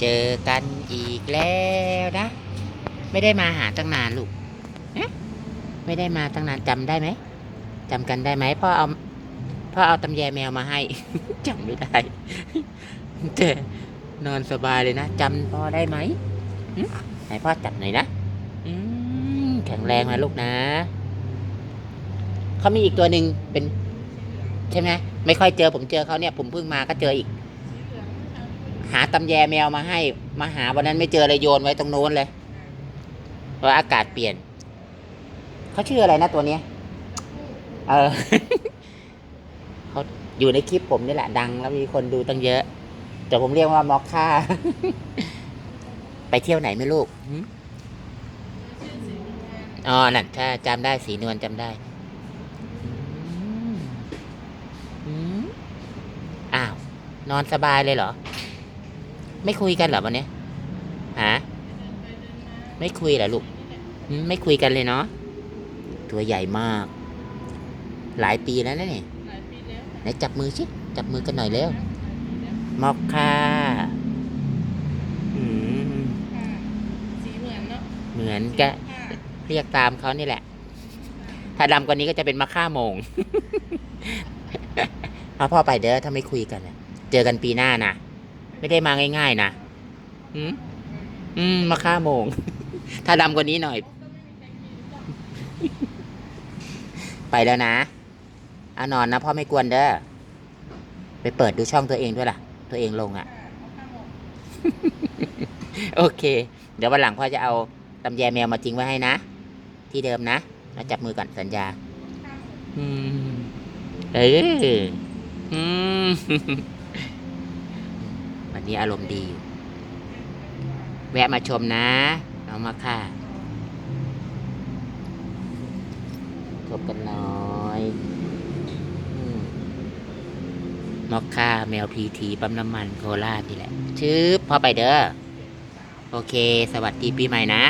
เจอกันอีกแล้วนะ ไม่ได้มาหาตั้งนานลูกเอ๊ะไม่ได้มาตั้งนานจำได้ไหมจำกันได้ไหมพ่อเอาพ่อเอาตำแยแมวมาให้จำไม่ได้แต่นอนสบายเลยนะจำพ่อได้ไหมไหนพ่อจับหน่อยนะแข็งแรงนะลูกนะเขามีอีกตัวหนึ่งเป็น ใช่ไหมไม่ค่อยเจอผมเจอเขาเนี่ย ผมเพิ่งมาก็เจออีก หาตำแยแมวมาให้ มาหาวันนั้นไม่เจอเลยโยนไว้ตรงโน้นเลยเพราะอากาศเปลี่ยน เขาชื่ออะไรนะตัวเนี้ย เออเขาอยู่ในคลิปผมนี่แหละดัง แล้วมีคนดูตั้งเยอะ แต่ผมเรียกว่ามอคค่า ไปเที่ยวไหนไหม่ลูกอ๋อ นั่นถ้าจำได้สีนวลจำได้อ้าว นอนสบายเลยเหรอ ไม่คุยกันเหรอวันนี้ฮะไม่คุยเหรอลูกหืมไม่คุยกันเลยเนาะตัวใหญ่มาก หลายปีแล้วนะเนี่ยหลายปีแล้วไหนจับมือสิจับมือกันหน่อยเร็วมอกค่าอืมค่ะสีเหมือนเนาะเหมือนกะค่ะเรียกตามเขานี่แหละ ถ้าดำกว่านี้ก็จะเป็นมะค่าโมงเอาพ่อไปเด้อถ้าไม่คุยกันน่ะเจอกันปีหน้านะ ไม่ได้มาง่ายๆนะอืมอืมมะค่าโมง ถ้าดำกว่านี้หน่อย ไปแล้วนะเอานอนนะพ่อไม่กวนเด้อไปเปิดดูช่องตัวเองด้วยล่ะ ตัวเองลงอะค่ะเอาข้างหมดโอเค เดี๋ยววันหลังพ่อจะเอาตำแยแมวมาทิ้งไว้ให้นะ ที่เดิมนะแล้วจับมือก่อนสัญญาข้างหมดอืม เอออืม วันนี้อารมณ์ดีอยู่ แวะมาชมนะน้องมาค่ะชมกันน้อยมอคค่าแมวพีทีปั๊มน้ำมันโคราชนี่แหละ ชื้อพอไปเด้อ โอเค สวัสดีปีใหม่นะ